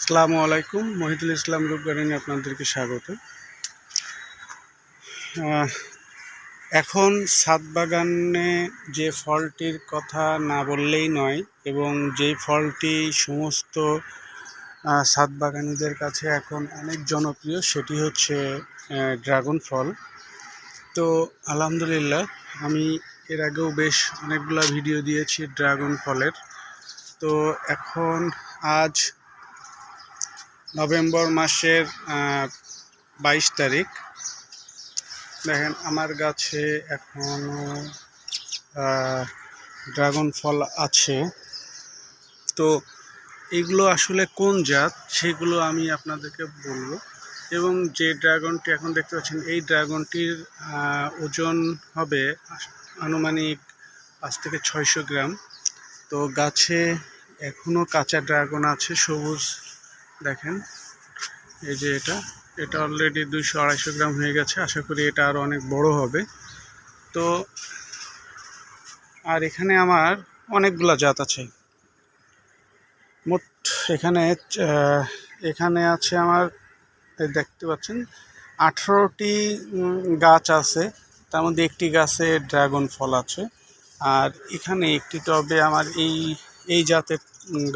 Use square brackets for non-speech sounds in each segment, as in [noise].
আসসালামু আলাইকুম, মহিদুল ইসলাম রূপ গার্ডেনে আপনাদেরকে স্বাগত। এখন ছাদ বাগানে যে ফলটির কথা না বললেই নয়, এবং যেই ফলটি সমস্ত ছাদ বাগানীদের কাছে এখন অনেক জনপ্রিয়, সেটি হচ্ছে ড্রাগন ফল। তো আলহামদুলিল্লাহ, আমি এর আগেও বেশ অনেকগুলো ভিডিও দিয়েছি ড্রাগন ফলের। তো এখন আজ নভেম্বর মাসের বাইশ তারিখ। দেখেন, আমার গাছে এখনও ড্রাগন ফল আছে। তো এগুলো আসলে কোন জাত, সেগুলো আমি আপনাদেরকে বলব। এবং যে ড্রাগনটি এখন দেখতে পাচ্ছেন, এই ড্রাগনটির ওজন হবে আনুমানিক পাঁচ থেকে ছয়শো গ্রাম। তো গাছে এখনও কাঁচা ড্রাগন আছে, সবুজ দেখেন, এই যে এটা এটা অলরেডি দুইশো আড়াইশো গ্রাম হয়ে গেছে। আশা করি এটা আরও অনেক বড় হবে। তো, আর এখানে আমার অনেকগুলা জাত আছে। মোট এখানে এখানে আছে আমার দেখতে পাচ্ছেন, আঠারোটি গাছ আছে। তার মধ্যে একটি গাছে ড্রাগন ফল আছে। আর এখানে একটি টবে আমার এই এই জাতের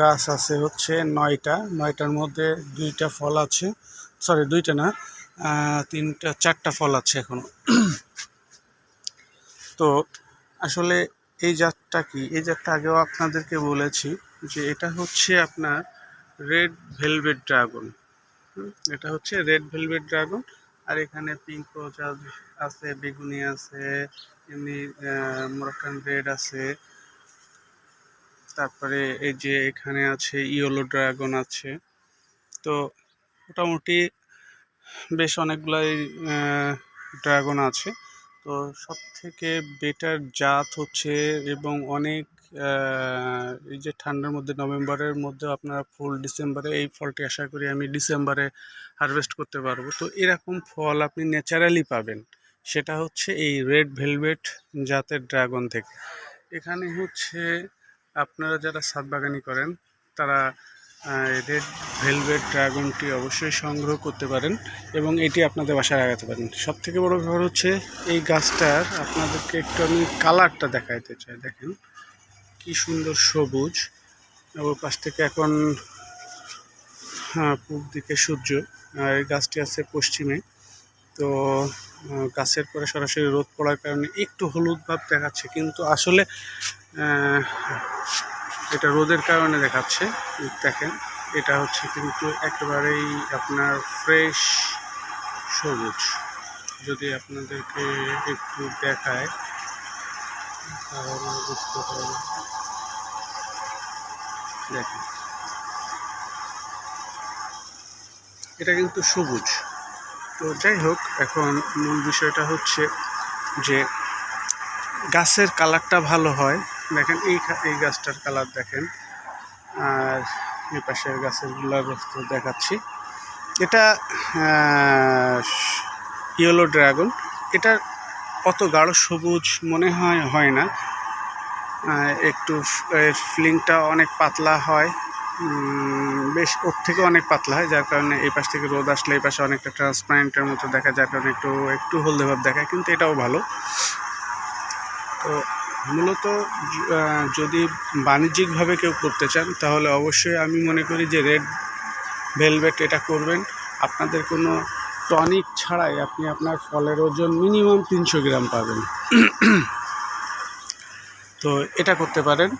গাছ আছে হচ্ছে নয়টা। নয়টার মধ্যে দুইটা ফল আছে। সরি দুইটা না তিনটা, চারটা ফল আছে এখনও। [clears throat] তো আসলে এই জাতটা কি? এই জাতটা আগেও আপনাদেরকে বলেছি যে এটা হচ্ছে আপনার রেড ভেলভেট ড্রাগন। এটা হচ্ছে রেড ভেলভেট ড্রাগন। আর এখানে পিঙ্ক রোজ আছে, বেগুনি আছে, এমনি মোরাক্কান রেড আছে। তারপরে এই যে এখানে আছে ইয়েলো ড্রাগন আছে। তো মোটামুটি বেশ অনেকগুলাই ড্রাগন আছে। তো সব থেকে বেটার জাত হচ্ছে এবং অনেক এই যে ঠান্ডার মধ্যে, নভেম্বরের মধ্যে আপনারা ফুল ডিসেম্বরে, এই ফলটি আশা করি আমি ডিসেম্বরে হারভেস্ট করতে পারব। তো এরকম ফল আপনি ন্যাচারালি পাবেন, সেটা হচ্ছে এই রেড ভেলভেট জাতের ড্রাগন থেকে। এখানে হচ্ছে আপনারা যারা ছাদ বাগানি করেন, তারা রেড ভেলভেট ড্রাগনটি অবশ্যই সংগ্রহ করতে পারেন এবং এটি আপনাদের বাসায় লাগাতে পারেন। সব থেকে বড় ব্যাপার হচ্ছে, এই গাছটার আপনাদেরকে একটু আমি কালারটা দেখাইতে চাই। দেখেন, কি সুন্দর সবুজ। ওর পাশ থেকে এখন হ্যাঁ দিকে সূর্য। আর এই গাছটি আছে পশ্চিমে। তো গাছের পরে সরাসরি রোদ পড়ার কারণে একটু হলুদ ভাব দেখাচ্ছে। কিন্তু আসলে এটা রোদের কারণে দেখাচ্ছে, দেখেন, এটা হচ্ছে কিন্তু একেবারেই আপনার ফ্রেশ সবুজ। যদি আপনাদেরকে একটু দেখায়, তাহলে বুঝতে পারবেন। দেখেন। এটা কিন্তু সবুজ। তো যাই হোক, এখন মূল বিষয়টা হচ্ছে যে গাছের কালারটা ভালো হয় দেখেন, এই এই গাছটার কালার দেখেন। আর এই পাশের গাছেরগুলোর দেখাচ্ছি। এটা ইয়েলো ড্রাগন এটা অত গাঢ় সবুজ মনে হয় হয় না। একটু ফিলিংটা অনেক পাতলা হয়। বেশ, ওর থেকে অনেক পাতলা হয়, যার কারণে এই পাশ থেকে রোদ আসলে এই পাশে অনেকটা ট্রান্সপারেন্টের মতো দেখা যার কারণে একটু একটু হলদে ভাব দেখায়, কিন্তু এটাও ভালো। তো মূলত যদি বাণিজ্যিকভাবে কেউ করতে চান, তাহলে অবশ্যই আমি মনে করি যে রেড ভেলভেট এটা করবেন। আপনাদের কোনো টনিক ছাড়াই আপনি আপনার ফলের ওজন মিনিমাম তিনশো গ্রাম পাবেন। তো এটা করতে পারেন।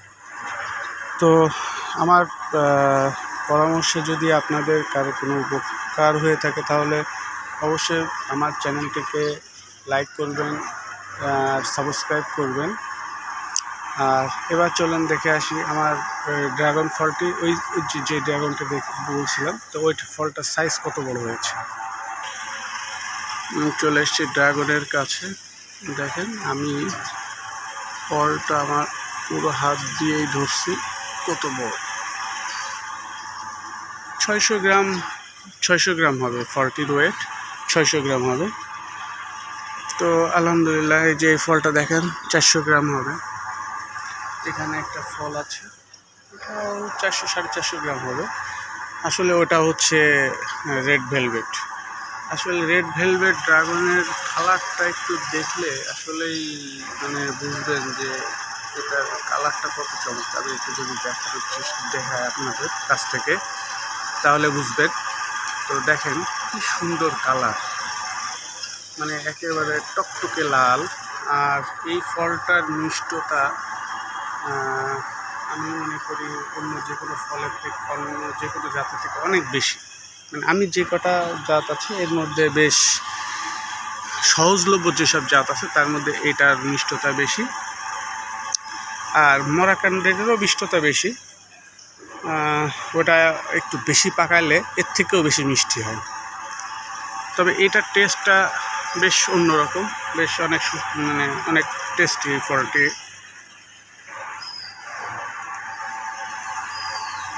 তো আমার পরামর্শে যদি আপনাদের কারও কোনো উপকার হয়ে থাকে, তাহলে অবশ্যই আমার চ্যানেলটিকে লাইক করবেন আর সাবস্ক্রাইব করবেন। আর এবার চলেন দেখে আসি আমার ড্রাগন ফলটি। ওই যে- ড্রাগনটা দেখ, বলছিলাম, তো ওই ফলটার সাইজ কত বড় হয়েছে? চলে এসেছি ড্রাগনের কাছে। দেখেন, আমি ফলটা আমার পুরো হাত দিয়েই ধরছি। কত বড়? ছয়শো গ্রাম ছয়শো গ্রাম হবে ফলটির ওয়েট ছয়শো গ্রাম হবে। তো আলহামদুলিল্লাহ, এই যে ফলটা দেখেন, চারশো গ্রাম হবে। এখানে একটা ফল আছে। এটাও চারশো, সাড়ে চারশো গ্রাম হবে। আসলে ওটা হচ্ছে রেড ভেলভেট আসলে রেড ভেলভেট ড্রাগনের কালারটা একটু দেখলে আসলেই মানে বুঝবেন যে এটার কালারটা কত চমৎকার। একটু যদি দেখার দেখায় আপনাদের কাছ থেকে, তাহলে বুঝবেন। তো দেখেন, কি সুন্দর কালার মানে একেবারে টকটকে লাল। আর এই ফলটার মিষ্টতা আমি মনে করি অন্য যে কোনো ফলের থেকে, অন্য যে কোনো জাতের থেকে অনেক বেশি। মানে আমি যে কটা জাত আছে, এর মধ্যে বেশ সহজলভ্য যেসব জাত আছে, তার মধ্যে এটার মিষ্টতা বেশি। আর মরাকান রেডেরও মিষ্টতা বেশি। ওটা একটু বেশি পাকালে এর থেকেও বেশি মিষ্টি হয়। তবে এটার টেস্টটা বেশ অন্যরকম, বেশ অনেক মানে অনেক টেস্টি ফলটি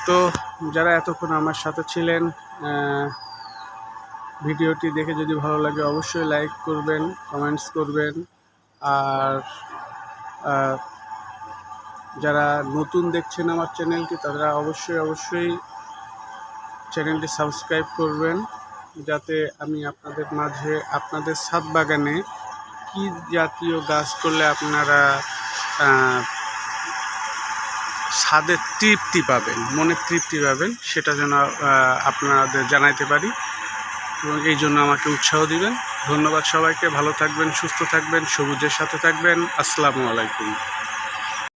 তো যারা এতক্ষণ আমার সাথে ছিলেন ভিডিওটি দেখে যদি ভালো লাগে অবশ্যই লাইক করবেন, কমেন্টস করবেন। আর যারা নতুন দেখছেন আমার চ্যানেলটি, তারা অবশ্যই অবশ্যই চ্যানেলটি সাবস্ক্রাইব করবেন, যাতে আমি আপনাদের মাঝে, আপনাদের ছাদ বাগানে কী জাতীয় গাছ করলে আপনারা আহ, স্বাদের তৃপ্তি পাবেন মনে তৃপ্তি পাবেন সেটা যেন আপনাদের জানাইতে পারি। এবং এই জন্য আমাকে উৎসাহ দিবেন। ধন্যবাদ সবাইকে ভালো থাকবেন সুস্থ থাকবেন সবুজের সাথে থাকবেন। আসসালামু আলাইকুম।